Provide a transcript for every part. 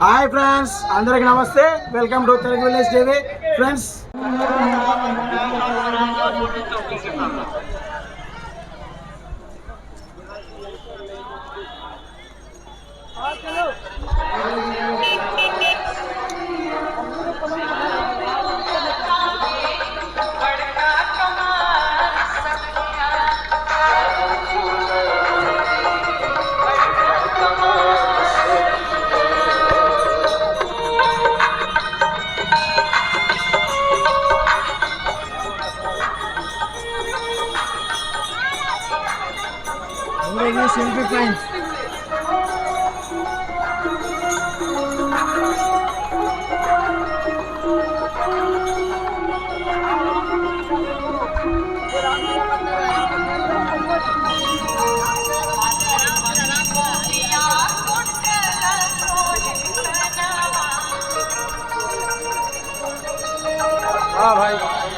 Hi friends అందరికి నమస్తే. Welcome to Telugu village TV friends no siempre fine. Ah,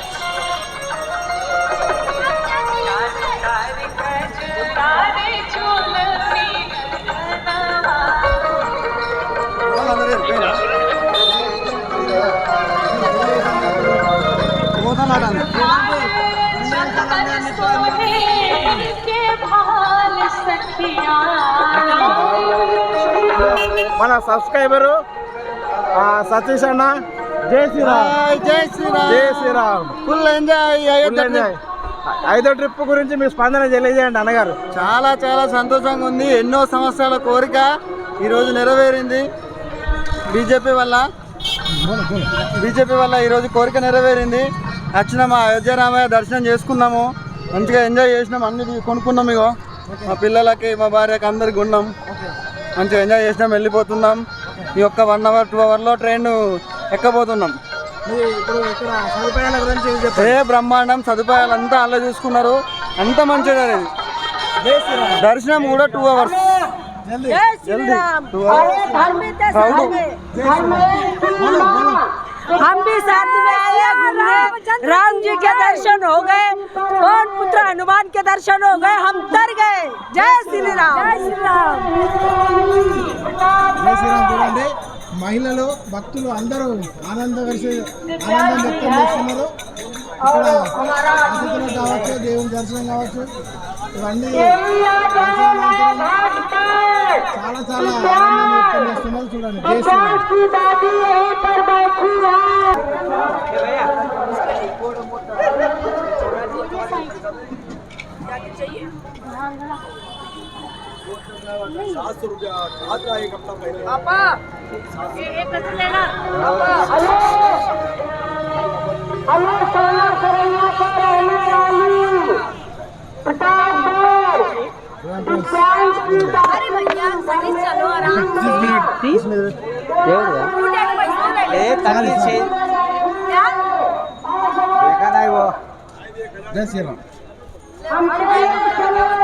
మన subscriber Satish అన్న. జై శ్రీరామ్. జై శ్రీరామ్. జై శ్రీరామ్. Full enjoy enjoy. ఐదో ట్రిప్. గురించి మీ స్పందన తెలియజేయండి అన్నగారు. చాలా చాలా సంతోషంగా ఉంది. ఎన్నో సంవత్సరాల కోరిక ఈరోజు నెరవేరింది. బీజేపీ వల్ల బీజేపీ వల్ల ఈరోజు కోరిక నెరవేరింది. వచ్చిన మా అయోధ్య రామయ్య దర్శనం చేసుకున్నాము. మంచిగా ఎంజాయ్ చేసినాం అన్ని కొనుక్కున్నాం ఇగో. మా పిల్లలకి మా భార్యకి అందరికి ఉన్నాం మంచిగా ఎంజాయ్ చేసినాం వెళ్ళిపోతున్నాం. ఈ యొక్క వన్ అవర్ టూ అవర్లో ట్రైన్ ఎక్కబోతున్నాం. మీరు ఇప్పుడు ఇక్కడ సదుపాయాల గురించి ఏం బ్రహ్మాండం సదుపాయాలు అంతా అలా చూసుకున్నారు. అంత మంచిగా జరిగింది. దర్శనం కూడా టూ అవర్స్ జల్దీ జల్దీ టూ అవర్స్. हम भी साथ में आए घूमने राम जी के दर्शन हो गए पवन पुत्र हनुमान के दर्शन हो गए हम तर गए जय श्री राम जय श्री राम జై శ్రీరామ్ చూడండి మహిళలు భక్తులు అందరూ ఆనంద వరిసే ఆనందం వ్యక్తం చేస్తున్నారు ఇక్కడ వసతులు కావచ్చు దేవుని దర్శనం కావచ్చు ఇవన్నీ దర్శనానంతరం చాలా చాలా ఆనందం వ్యక్తం చేస్తున్నారు చూడండి జై Sriram Apa? Ini Halo. Halo. Halo. Halo. Halo.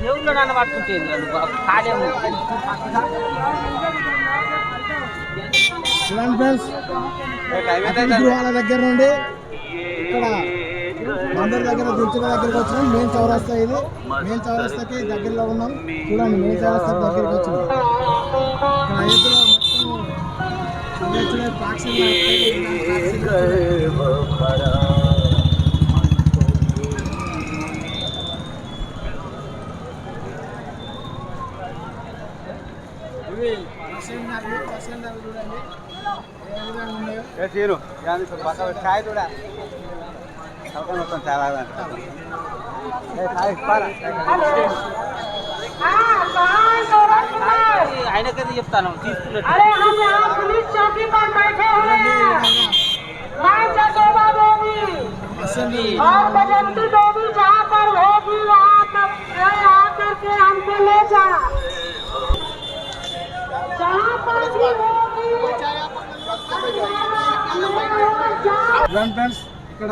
దేవుళ్ళు నన్ను పట్టుకుంటే కాలేము ఫ్రెండ్స్ దగ్గర నుండి ఇక్కడ అందరి దగ్గర దించిన దగ్గరికి వచ్చినాం. మెయిన్ చౌరస్తా ఇది. మెయిన్ చౌరస్తాకి దగ్గరలో ఉన్నాం. చూడండి మెయిన్ చౌరస్తా దగ్గరికి వచ్చినాం. ఇక్కడ మొత్తం అయోధ్యలో చూడండి ఏ సీరు ఉన్నాయో తీరు ఛాయ్ కూడా మొత్తం చాలా ఆయనకైతే చెప్తాను తీసుకున్నట్టు अरे हम यहाँ पुलिस चौकी पर बैठे हुए हैं जी और बजंती देवी जहाँ पर होगी वहाँ पर आकर के हमको ले जाना जहाँ पर भी होगी చూడండి ఫ్రెండ్స్ ఇక్కడ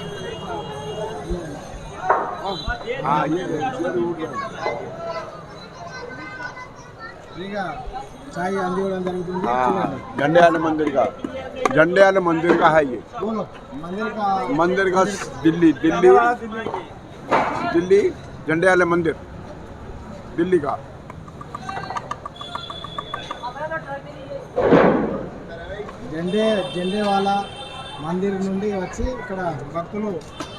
ఫ్రీగా చాయ్ అందివ్వడం జరుగుతుంది हाँ, చూడండి झंडेवाले मंदिर का झंडेवाले मंदिर का है ये बोलो मंदिर का मंदिर का दिल्ली दिल्ली दिल्ली झंडेवाले मंदिर दिल्ली का జెండే జెండే వాళ్ళ మందిర్ నుండి వచ్చి ఇక్కడ భక్తులు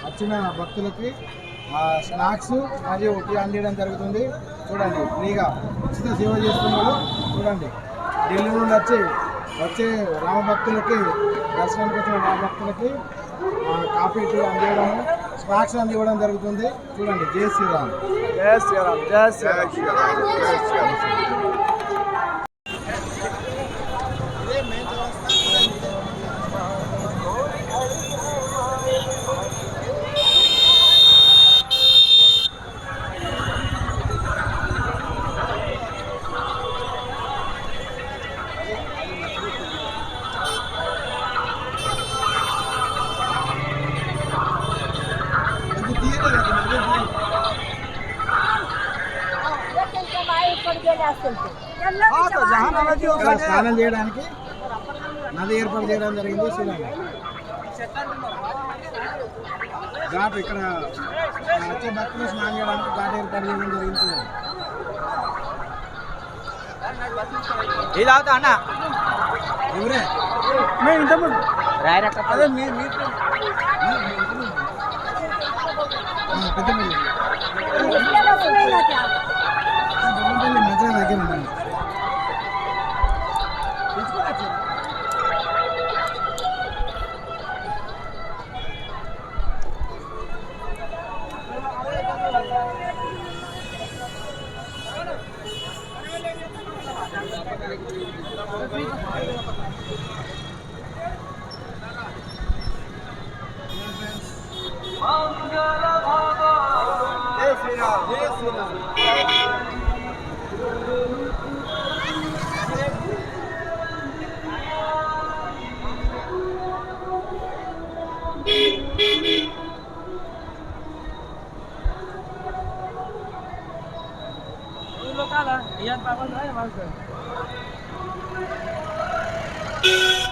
వచ్చిన భక్తులకి ఆ, స్నాక్స్ మరియు టీ అందియడం జరుగుతుంది. చూడండి ఫ్రీగా ఉచిత సేవ చేస్తున్నారు. చూడండి ఢిల్లీ నుండి వచ్చి వచ్చే రామభక్తులకి దర్శనానికి వచ్చిన రామభక్తులకి కాఫీ టీ అందివ్వడం స్నాక్స్ అందివ్వడం జరుగుతుంది. చూడండి జై శ్రీరామ్. జై శ్రీరామ్ జై శ్రీరామ్. స్నానం చేయడానికి నది ఏర్పాటు చేయడం జరిగింది చూడండి ఘాట్ ఇక్కడ వచ్చే భక్తులు స్నానం చేయడానికి ఘాట్ ఏర్పాటు చేయడం జరిగింది ఇలా అవుతా అన్న? ఎవరే? రాయరక్క అదే మీ మీరు పెద్దపల్లి పెద్దపల్లి మంచిగా దగ్గర ఉంటుంది जय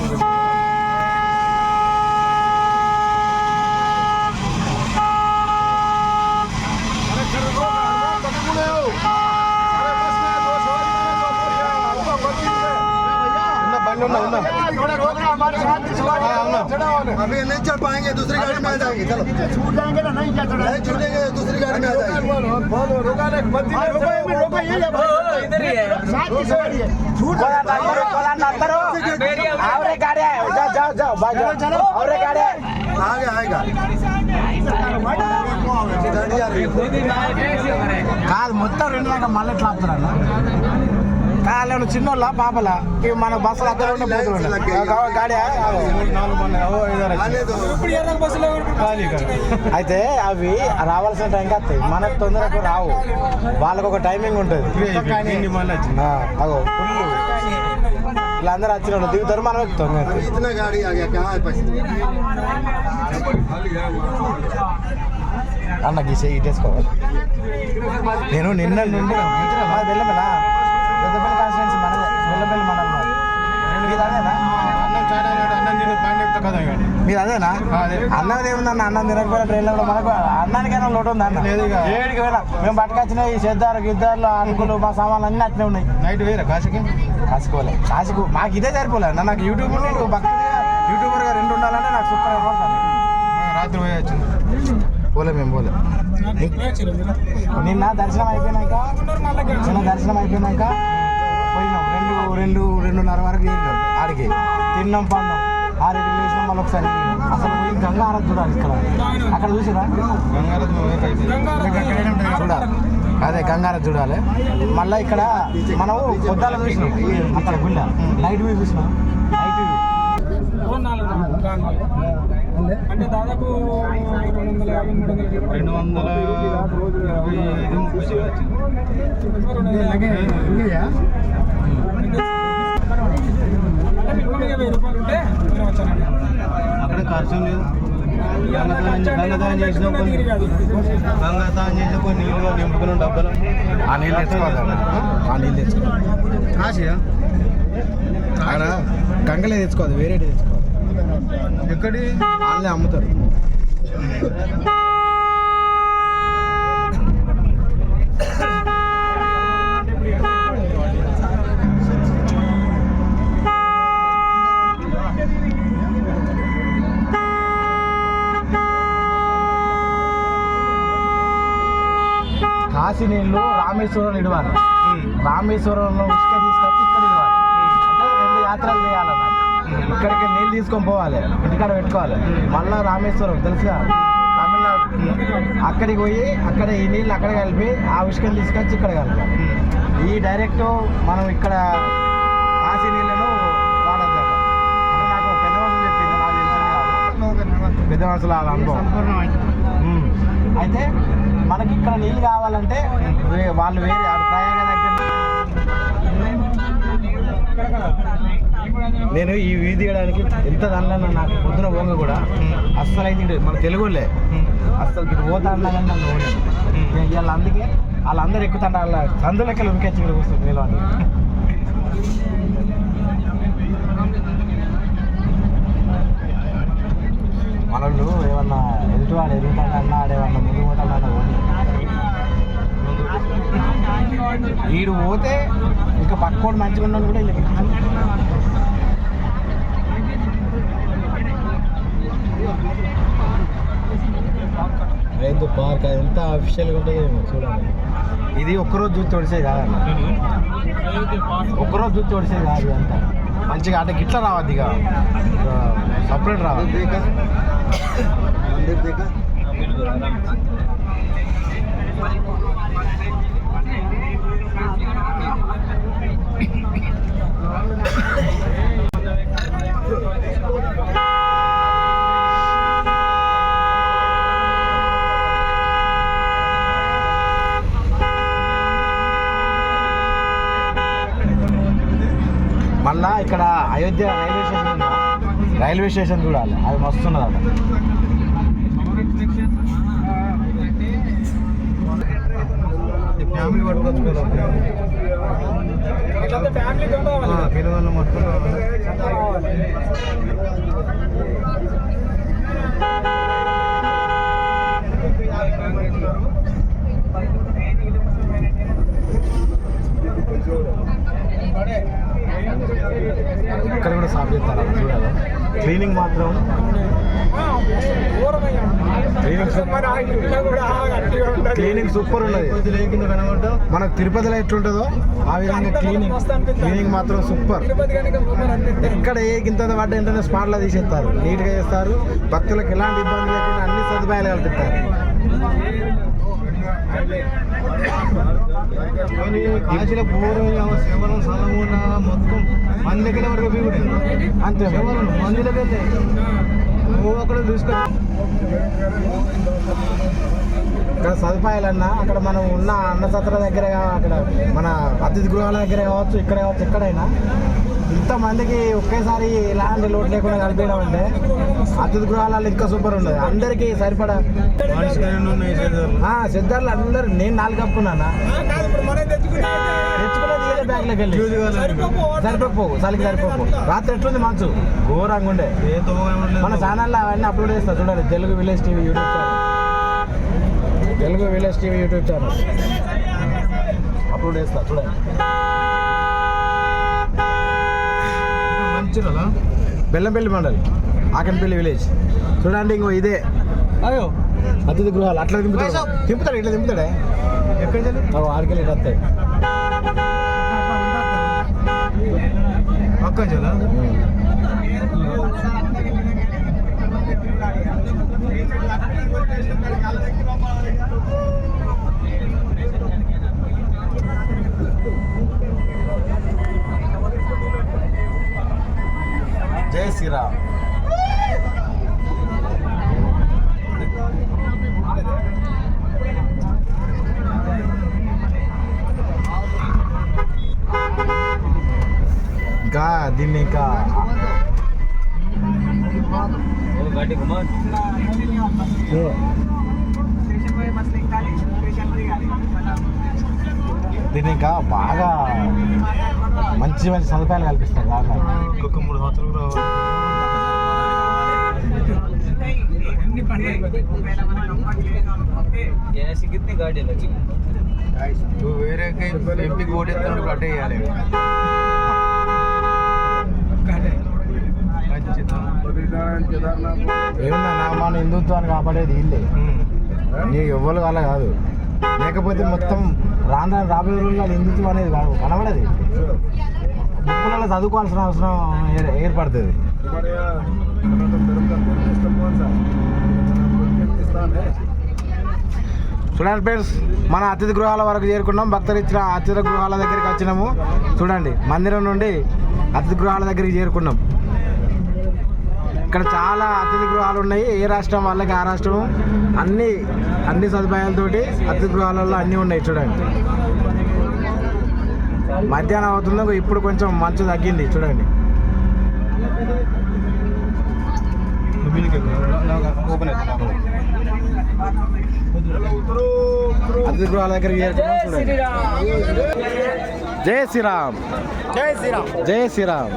अभी नहीं चढ़ पाएँगे दूसरी गाड़ी में आ जाएँगे। चलो। छूट जाएँगे ना नहीं नहीं छूटेंगे दूसरी गाड़ी में आ जाएँगे। और गाड़ी है जाओ जाओ जाओ। और गाड़ी है। आगे आएगा। गाड़ी आ रही। है వాళ్ళు చిన్నోళ్ళ పాపల. ఇవి మన బస్సు అక్కడ గాడి అయితే అవి రావాల్సిన టైంకి వస్తాయి. మనకు తొందరకు రావు. వాళ్ళకు ఒక టైమింగ్ ఉంటుంది. వీళ్ళందరూ వచ్చిన దిగుతారు మనం ఎక్కుతాం. అన్న గీసే ఇటేసుకోవాలి నేను నిన్న నుండి వెళ్ళమన్నా పెద్దపల్లి కాన్స్టిట్యున్సీ మనదే బెల్లపల్లి మండలం మాది. మీది అదేనా? మీరు అదేనా అన్నది ఏముందన్న? అన్నం తినకపోయినా ట్రైన్లో కూడా మనకు అన్నానికైనా లోటు ఉంది అన్న ఏడికి పోయినా? మేము పట్టుకొచ్చిన ఈ సిద్ధారు గిద్దారులు అనుకులు మా సామాన్లు అన్నీ అట్లే ఉన్నాయి. నైట్ వేరా కాశీకి? కాసుకోలే కాశీకు మాకు ఇదే సరిపోలే అన్న. నాకు యూట్యూబ్ నుండి భక్తుడిగా యూట్యూబర్గా రెండు ఉండాలంటే నాకు సూపర్ అయిపోతాను రాత్రి పోయి వచ్చింది పోలే మేము పోలే. నిన్న దర్శనం అయిపోయినాక నిన్న దర్శనం అయిపోయినాక పోయినాం రెండు రెండు రెండున్నర వరకు వెళ్ళినాం ఆడికి. తిన్నాం పన్నాం ఆరింటికి లేచినాం మళ్ళీ ఒకసారి. అసలు పోయి గంగా ఆరతి చూడాలి ఇక్కడ. అక్కడ చూసిరా? చూడాలి. అదే గంగారతి చూడాలి. మళ్ళీ ఇక్కడ మనం పొద్దాల చూసినాం. అక్కడ గుళ్ళ నైట్ వ్యూ చూసినాం. నైట్ వ్యూ అంటే దాదాపు రెండు వందల యాభై మూడు వందల రెండు వందల వెయ్యి రూపాయలు ఉంటే మీరు వచ్చానండి అక్కడ ఖర్చు లేదు గంగదానం చేసిన కొన్ని గంగదానం చేసిన కొన్ని నీళ్ళు నింపుకుని డబ్బులు. ఆ నీళ్ళు తెచ్చుకోవాలి ఆ నీళ్ళు తెచ్చుకోవాలి. కాశీయా అక్కడ గంగలే తెచ్చుకోవాలి వేరే తెచ్చుకోవాలి. ఎక్కడి? వాళ్ళే అమ్ముతారు. కాశీ నీళ్ళు రామేశ్వరం ఇడవాలి రామేశ్వరంలో ఇసుక తీసుకొచ్చి ఇక్కడ అంటే రెండు యాత్రలు చేయాలన్నమాట. ఇక్కడికి నీళ్ళు తీసుకొని పోవాలి. ఇంటికాడ పెట్టుకోవాలి. మళ్ళా రామేశ్వరం తెలుసుగా? తమిళనాడు అక్కడికి పోయి అక్కడ ఈ నీళ్ళు అక్కడ కలిపి ఆ ఇసుకని తీసుకొచ్చి ఇక్కడ కలపాలి. ఈ డైరెక్ట్ మనం ఇక్కడ కాశీ నీళ్ళను వాడద్దాం నాకు పెద్ద మనుషులు చెప్పింది నాకు తెలిసింది కాదు. పెద్ద మనుషుల అనుభవం. అయితే మనకి ఇక్కడ నీళ్ళు కావాలంటే వాళ్ళు వేరే ప్రయాగ దగ్గర నేను ఈ వీధి తీయడానికి ఎంత దానిలో నాకు పొద్దున పోంగ కూడా. అస్సలు అయితే మన తెలుగులే అస్సలు ఇటు పోతా అన్నా కానీ నన్ను ఓడి అందుకే వాళ్ళందరూ ఎక్కుతాంట వాళ్ళ సందులకి ఉరికొచ్చి ఇక్కడ కూర్చొని నిలవాలి మనోళ్ళు ఏమన్నా ఎదుటి వాడు ఎదుగుతాడన్నా ఆడేమన్నా ముందు పోతాడన్నా వీడు పోతే ఇంకా పక్కోడు మంచిగా ఉన్నాడు కూడా వీళ్ళకి రైతు పార్క్ అది ఎంత అఫిషియల్గా ఉంటుందో చూడాలి ఇది ఒక్కరోజు చూసి తోడిసేది కాదన్న ఒక్కరోజు చూసి తోడిసేది కాదు అంత మంచిగా అంటే గిట్లా రావద్దు ఇక. సపరేట్ देखा मंदिर देखा మళ్ళా ఇక్కడ అయోధ్య రైల్వే స్టేషన్ ఉందా రైల్వే స్టేషన్ చూడాలి. అది మస్తున్నది అక్కడ. ఫ్యామిలీ పట్టుకొచ్చుకోవాలి మొత్తం ఇక్కడ కూడా సాఫ్ చేస్తారా చూడాలి. క్లీనింగ్ మాత్రం క్లీనింగ్ క్లీనింగ్ సూపర్. ఉన్నది. మనకు తిరుపతిలో ఎట్లుంటుందో ఆ విధంగా క్లీనింగ్ క్లీనింగ్ మాత్రం సూపర్. ఎక్కడ ఏ గింత పడ్డ వెంటనే స్పాట్లో తీసేస్తారు. నీట్గా చేస్తారు. భక్తులకు ఎలాంటి ఇబ్బంది లేకుండా అన్ని సదుపాయాలు కల్పిస్తారు. కాశీలో పూర్వం శివనం సలమున మొత్తం మంది దగ్గర వరకు అంతే మంది దగ్గర నువ్వు అక్కడ చూసుకో ఇక్కడ సదుపాయాలన్నా అక్కడ మనం ఉన్న అన్న సత్ర దగ్గర అక్కడ మన అతిథి గృహాల దగ్గర కావచ్చు ఇక్కడ కావచ్చు ఎక్కడైనా ఇంతమందికి ఒకేసారి ఎలాంటి లోటు లేకుండా కలిపేయడం అంటే అతిథి గృహాలలో ఇంకా సూపర్ ఉండదు. అందరికీ సరిపడా సిద్ధార్థులు అందరు నేను నాలుగు బ్యాగ్లోకి వెళ్ళి. సరిపోకపోవు చలికి సరిపోకు. రాత్రి ఎట్లుంది మంచు ఘోరంగా ఉండే. మన ఛానల్లో అవన్నీ అప్లోడ్ చేస్తా చూడండి. Telugu village TV YouTube channel. Telugu village TV YouTube channel. Upload చేస్తా చూడండి బెల్లంపల్లి మండల్ ఆకంపల్లి విలేజ్. చూడండి ఇంకో ఇదే. అయ్యో అతిథి గృహాలు అట్లా దింపుతాడు దింపుతాడు ఇట్లా దింపుతాడే ఎక్కడ ఆడికెళ్ళి ఇటు వస్తాయి పక్క జై శ్రీరామ్. ఇంకా దీన్ని ఇంకా దీన్ని ఇంకా బాగా మంచి మంచి సదుపాయాలు కల్పిస్తారు దాంట్లో ఇంకొక మూడు సంవత్సరాలు నువ్వు వేరే ఎంపీకి ఓడిస్తున్నాడు కట్ ఏమన్నా మన హిందుత్వాన్ని కాపాడేది వీళ్ళే. నీ ఎవ్వరు కాలే కాదు. లేకపోతే మొత్తం రాను రాను రాబోయే రోజుల్లో హిందుత్వం అనేది కాదు కనబడది. బుక్కులలో చదువుకోవాల్సిన అవసరం ఏ- ఏర్పడుతుంది. చూడండి ఫ్రెండ్స్ మన అతిథి గృహాల వరకు చేరుకున్నాం. భక్తులు ఇచ్చిన అతిథి గృహాల దగ్గరికి వచ్చినాము. చూడండి మందిరం నుండి అతిథి గృహాల దగ్గరికి చేరుకున్నాం. ఇక్కడ చాలా అతిథి గృహాలు ఉన్నాయి. ఏ రాష్ట్రం వాళ్ళకి ఆ రాష్ట్రం అన్ని అన్ని సదుపాయాలతోటి అతిథి గృహాలలో అన్నీ ఉన్నాయి చూడండి. మధ్యాహ్నం అవుతుందో ఇప్పుడు కొంచెం మంచు తగ్గింది చూడండి. అతిథి గృహాల దగ్గరికి చేరుకున్నాం చూడండి. జై శ్రీరామ్. జై శ్రీరామ్. జై శ్రీరామ్.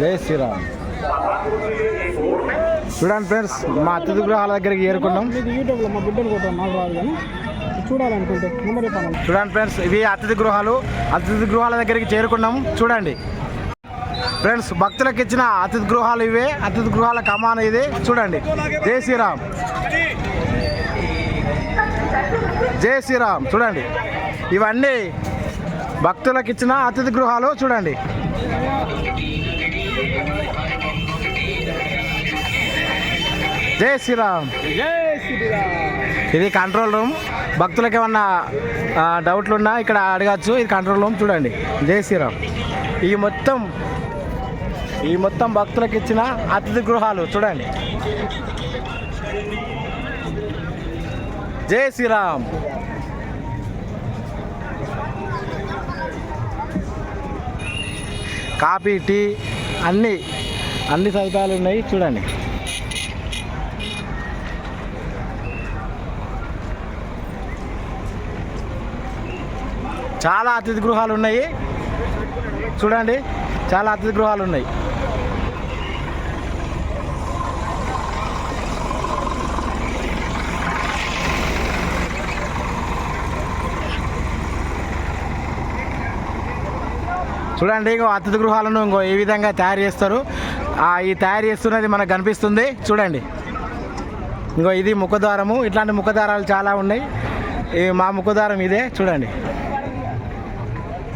జై శ్రీరామ్. చూడండి ఫ్రెండ్స్ మా అతిథి గృహాల దగ్గరికి చేరుకున్నాం. చూడండి ఫ్రెండ్స్ ఇవి అతిథి గృహాలు. అతిథి గృహాల దగ్గరికి చేరుకున్నాం. చూడండి. ఫ్రెండ్స్ భక్తులకు ఇచ్చిన అతిథి గృహాలు ఇవే. అతిథి గృహాల కమాన్ ఇది. చూడండి. జై శ్రీరామ్. జై శ్రీరామ్. చూడండి. ఇవన్నీ భక్తులకు ఇచ్చిన అతిథి గృహాలు చూడండి. జై శ్రీరామ్. ఇది కంట్రోల్ రూమ్ భక్తులకు ఏమన్నా డౌట్లు ఉన్నా ఇక్కడ అడగచ్చు. ఇది కంట్రోల్ రూమ్ చూడండి. జై శ్రీరామ్. ఈ మొత్తం ఈ మొత్తం భక్తులకు ఇచ్చిన అతిథి గృహాలు చూడండి. జై శ్రీరామ్. కాఫీ టీ అన్నీ అన్ని సదుపాయాలు ఉన్నాయి చూడండి. చాలా అతిథి గృహాలు ఉన్నాయి. చూడండి చాలా అతిథి గృహాలు ఉన్నాయి. చూడండి ఇంకో అతిథి గృహాలను ఇంకో ఈ విధంగా తయారు చేస్తారు? ఈ తయారు చేస్తున్నది మనకు కనిపిస్తుంది. చూడండి. ఇంకో ఇది ముఖద్వారము. ఇట్లాంటి ముఖద్వారాలు చాలా ఉన్నాయి. ఈ మా ముఖద్వారం ఇదే. చూడండి.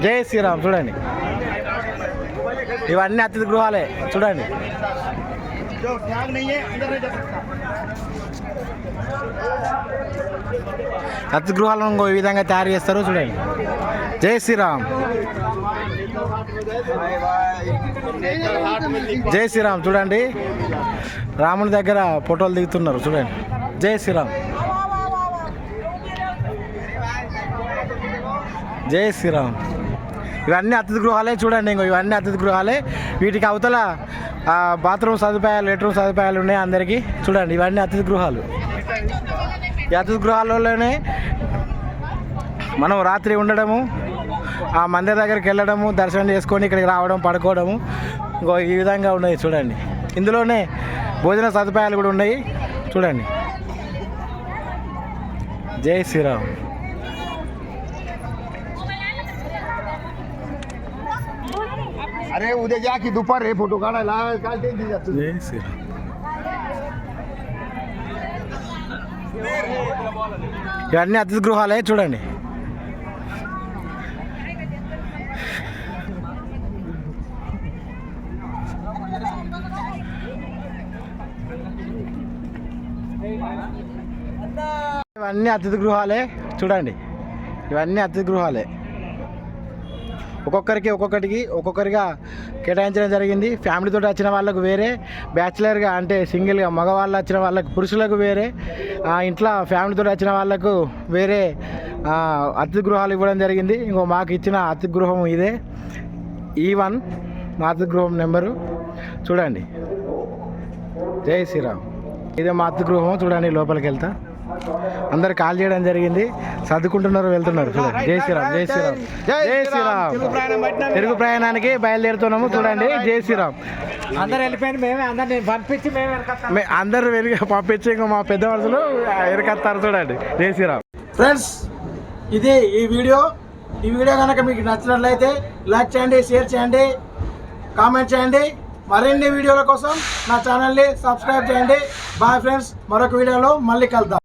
జై శ్రీరామ్. చూడండి. ఇవన్నీ అతిథి గృహాలే. చూడండి. అతిథి గృహాలను ఇంకో ఈ విధంగా తయారు చేస్తారు. చూడండి. జై శ్రీరామ్. జై శ్రీరామ్ చూడండి. రాముని దగ్గర ఫోటోలు దిగుతున్నారు చూడండి. జై శ్రీరామ్. జై శ్రీరామ్. ఇవన్నీ అతిథి గృహాలే చూడండి ఇంకో ఇవన్నీ అతిథి గృహాలే. వీటికి అవతల బాత్రూమ్ సదుపాయాలు లెట్రూమ్ సదుపాయాలు ఉన్నాయి అందరికీ. చూడండి ఇవన్నీ అతిథి గృహాలు. ఈ అతిథి గృహాలలోనే మనం రాత్రి ఉండడము ఆ మందిర్ దగ్గరికి వెళ్ళడము దర్శనం చేసుకొని ఇక్కడికి రావడం పడుకోవడము. ఇంకో ఈ విధంగా ఉన్నాయి చూడండి. ఇందులోనే భోజన సదుపాయాలు కూడా ఉన్నాయి. చూడండి. జై శ్రీరామ్. అరే ఉదయ జాకి దుపా రే ఫోటో కాడ జై శ్రీరామ్. ఇవన్నీ అతిథి గృహాలే చూడండి. ఇవన్నీ అతిథి గృహాలే. చూడండి. ఇవన్నీ అతిథి గృహాలే. ఒక్కొక్కరికి ఒక్కొక్కటికి ఒక్కొక్కరిగా కేటాయించడం జరిగింది. ఫ్యామిలీతో వచ్చిన వాళ్ళకు వేరే. బ్యాచిలర్గా అంటే సింగిల్గా మగవాళ్ళు వచ్చిన వాళ్ళకు పురుషులకు వేరే. ఇంట్లో ఫ్యామిలీతో వచ్చిన వాళ్ళకు వేరే అతిథి గృహాలు ఇవ్వడం జరిగింది. ఇంకో మాకు ఇచ్చిన అతిథి గృహం ఇదే. E ఈ వన్ మా అతిథి గృహం నెంబరు. చూడండి. జై శ్రీరామ్. ఇదే మా అతిథి గృహం. చూడండి లోపలికి వెళ్తా. అందరు కాల్ చేయడం జరిగింది. సర్దుకుంటున్నారు వెళ్తున్నారు. చూడండి. జై శ్రీరామ్ జై శ్రీరామ్. జై శ్రీరామ్. తెలుగు ప్రయాణానికి బయలుదేరుతున్నాము. చూడండి. జై శ్రీరామ్. అందరు వెళ్ళిపోయింది. మేమే అందరిని పంపించి మేమే అందరూ వెలిగి పంపించి ఇంకా మా పెద్ద మనుషులు ఎరకత్తారు చూడండి. జై శ్రీరామ్. ఫ్రెండ్స్ ఇది ఈ వీడియో. ఈ వీడియో కనుక మీకు నచ్చినట్లయితే లైక్ చేయండి షేర్ చేయండి కామెంట్ చేయండి. మరిన్ని వీడియోల కోసం నా ఛానల్ని సబ్స్క్రైబ్ చేయండి. బాయ్ ఫ్రెండ్స్ మరొక వీడియోలో మళ్ళీ కలుద్దాం.